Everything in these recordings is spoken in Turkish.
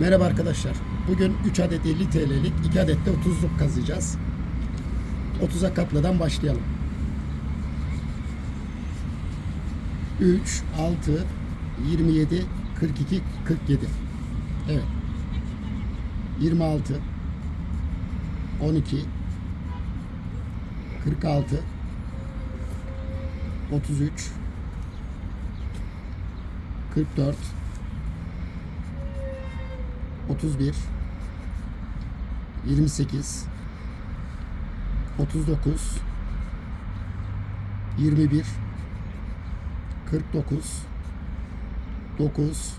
Merhaba arkadaşlar. Bugün 3 adet 50 TL'lik, 2 adet de 30'luk kazıyacağız. 30'a katladan başlayalım. 3, 6, 27, 42, 47. Evet. 26, 12, 46, 33, 44, 31 28 39 21 49 9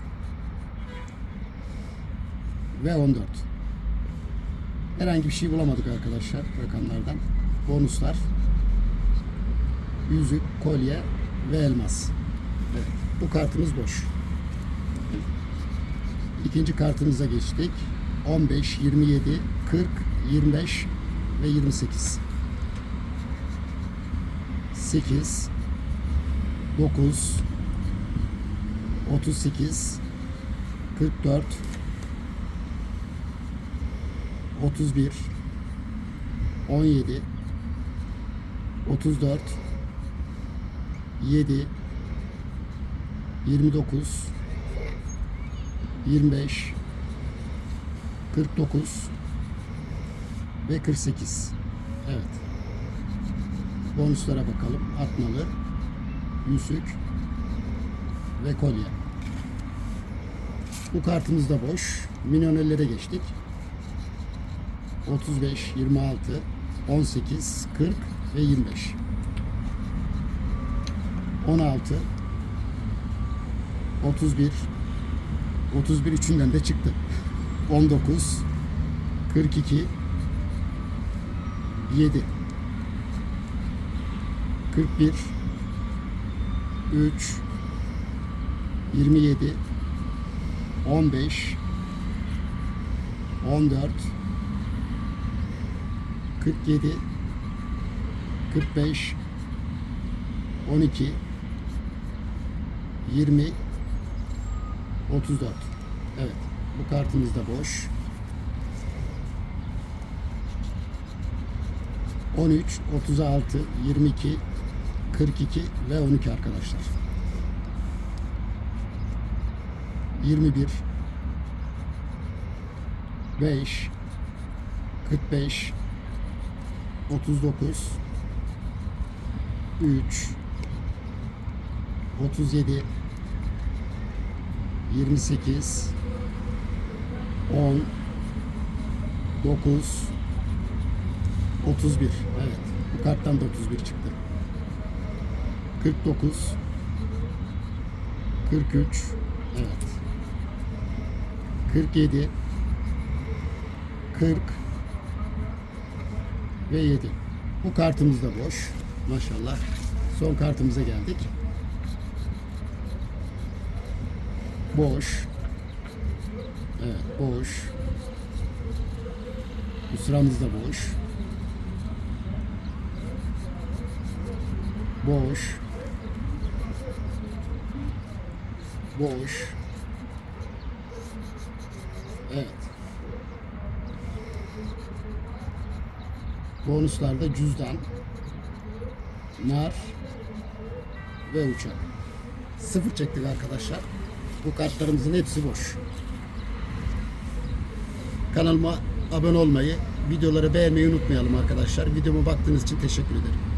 ve 14 herhangi bir şey bulamadık arkadaşlar rakamlardan. Bonuslar yüzük kolye ve elmas. Evet, bu kartımız boş İkinci kartımıza geçtik. 15, 27, 40, 25 ve 28. 8, 9, 38, 44, 31, 17, 34, 7, 29, 25 49 ve 48 evet. Bonuslara bakalım. Atmalı yüzük ve kolye. Bu kartımız da boş. Milyonellere geçtik. 35 26 18 40 ve 25 16 31 31 üçünden de çıktı. 19 42 7 41 3 27 15 14 47 45 12 20 34. Evet. Bu kartımız da boş. 13, 36, 22, 42 ve 12 arkadaşlar. 21 5 45 39 3 37 28 10 9 31 evet bu karttan da 31 çıktı. 49 43 evet. 47 40 ve 7 bu kartımız da boş. Maşallah. Son kartımıza geldik Boş. Evet boş. Bu sıramız da boş. Boş. Boş. Evet. Bonuslarda cüzdan, nar ve uçak. Sıfır çektik arkadaşlar. Bu kartlarımızın hepsi boş. Kanalıma abone olmayı, videoları beğenmeyi unutmayalım arkadaşlar. Videoma baktığınız için teşekkür ederim.